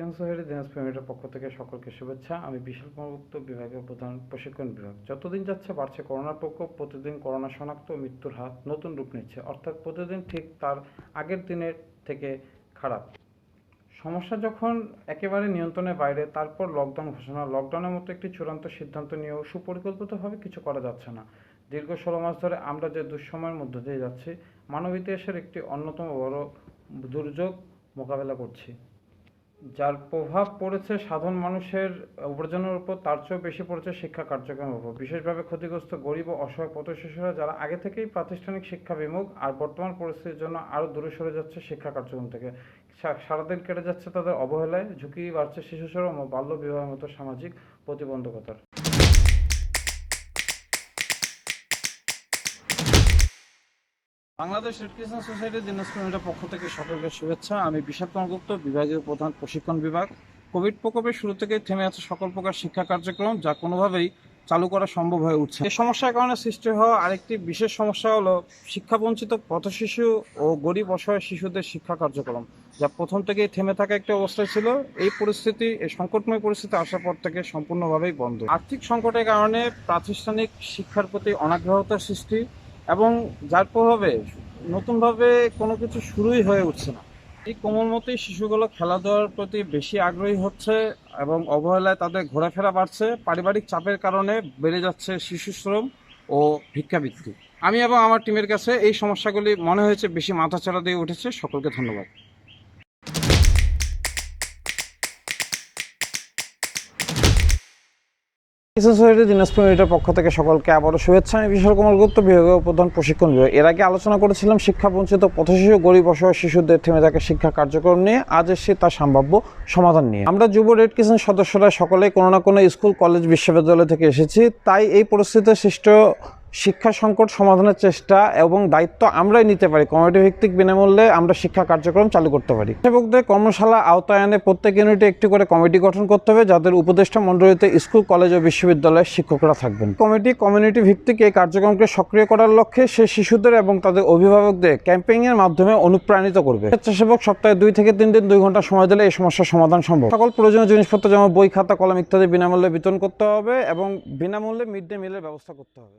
Cancer Dinajpur metre পক্ষ থেকে সকলকে শুভেচ্ছা। আমি বিশাল কুমারগুপ্ত বিভাগীয় প্রধান প্রশিক্ষণ বিভাগ। যতদিন যাচ্ছে, বাড়ছে করোনার প্রকোপ প্রতিদিন করোনা শনাক্ত মৃত্যুর হার নতুন রূপ নিচ্ছে। অর্থাৎ প্রতিদিন ঠিক তার আগের দিনের থেকে খারাপ। সমস্যা যখন একেবারে নিয়ন্ত্রণের বাইরে, তারপর লকডাউন ঘোষণা। লকডাউনের মতো একটি চূড়ান্ত সিদ্ধান্ত নিয়েও সুপরিকল্পিতভাবে কিছু করা যাচ্ছে না। দীর্ঘ ষোলো মাস ধরে আমরা যে দুঃসময়ের মধ্য দিয়ে যাচ্ছি মানব ইতিহাসের একটি অন্যতম বড় দুর্যোগ মোকাবেলা করছি। যার প্রভাব পড়েছে সাধারণ মানুষের উপার্জনের উপর, তার চেয়েও বেশি পড়েছে শিক্ষা কার্যক্রমের উপর। বিশেষভাবে ক্ষতিগ্রস্ত গরিব ও অসহায় পথ শিশুরা যারা আগে থেকেই প্রাতিষ্ঠানিক শিক্ষা বিমুখ, আর বর্তমান পরিস্থিতির জন্য আরও দূরে সরে যাচ্ছে শিক্ষা কার্যক্রম থেকে। সারাদিন কেটে যাচ্ছে তাদের অবহেলায়, ঝুঁকি বাড়ছে শিশু শ্রম ও বাল্য বিবাহের মতো সামাজিক প্রতিবন্ধকতার। Bangladesh red crescent society Dinajpur পক্ষ থেকে সকলকে শুভেচ্ছা। আমি বিশাল কুমার গুপ্ত বিভাগীয় প্রধান প্রশিক্ষণ বিভাগ। কোভিড প্রকোপের শুরু থেকেই থেমে আছে সকল প্রকার শিক্ষা কার্যক্রম, যা কোনোভাবেই চালু করা সম্ভব হয়ে উঠছে। এই সমস্যার কারণে সৃষ্টি হওয়া আরেকটি বিশেষ সমস্যা হলো শিক্ষাবঞ্চিত পথশিশু ও গরিব অসহায় শিশুদের শিক্ষা কার্যক্রম, যা প্রথম থেকেই থেমে থাকা একটি অবস্থায় ছিল। এই পরিস্থিতি, এই সংকটময় পরিস্থিতি আসার পর থেকে সম্পূর্ণভাবেই বন্ধ। আর্থিক সংকটের কারণে প্রাতিষ্ঠানিক শিক্ষার প্রতি অনাগ্রহতার সৃষ্টি এবং যার প্রভাবে নতুনভাবে কোনো কিছু শুরুই হয়ে উঠছে না। এই মতেই শিশুগুলো খেলাধুলার প্রতি বেশি আগ্রহী হচ্ছে এবং অবহেলায় তাদের ঘোরাফেরা বাড়ছে, পারিবারিক চাপের কারণে বেড়ে যাচ্ছে শিশু শ্রম ও ভিক্ষাবৃত্তি। আমি এবং আমার টিমের কাছে এই সমস্যাগুলি মনে হয়েছে, বেশি মাথাচাড়া দিয়ে উঠেছে। সকলকে ধন্যবাদ। সোসাইটি দিনাজপুর মিডিয়ার পক্ষ থেকে সকলকে আবারও শুভেচ্ছা। আমি বিশাল কুমার গুপ্ত, বিভাগীয় প্রধান প্রশিক্ষণ বিভাগ। এর আগে আলোচনা করেছিলাম শিক্ষা বঞ্চিত পথশিশু, গরিব, অসহায় শিশুদের থেমে থাকা শিক্ষা কার্যক্রম নিয়ে। আজ এসে তার সম্ভাব্য সমাধান নিয়ে। আমরা যুব রেড কিষেন সদস্যরা সকলে কোনো না কোনো স্কুল, কলেজ, বিশ্ববিদ্যালয় থেকে এসেছি। তাই এই পরিস্থিতিতে সৃষ্ট শিক্ষা সংকট সমাধানের চেষ্টা এবং দায়িত্ব আমরাই নিতে পারি। কমিটি ভিত্তিক বিনামূল্যে আমরা শিক্ষা কার্যক্রম চালু করতে পারি। সেবকদের কর্মশালা আওতায়নে প্রত্যেক ইউনিটে একটি করে কমিটি গঠন করতে হবে, যাদের উপদেষ্টা মণ্ডলীতে স্কুল, কলেজ ও বিশ্ববিদ্যালয়ের শিক্ষকরা থাকবেন। কমিটি কমিউনিটি ভিত্তিক এই কার্যক্রমকে সক্রিয় করার লক্ষ্যে সে শিশুদের এবং তাদের অভিভাবকদের ক্যাম্পেইন এর মাধ্যমে অনুপ্রাণিত করবে। স্বেচ্ছাসেবক সপ্তাহে দুই থেকে তিন দিন, দুই ঘণ্টা সময় দিলে এই সমস্যার সমাধান সম্ভব। সকল প্রয়োজনীয় জিনিসপত্র যেমন বই, খাতা, কলম ইত্যাদি বিনামূল্যে বিতরণ করতে হবে এবং বিনামূল্যে মিড ডে মিলের ব্যবস্থা করতে হবে।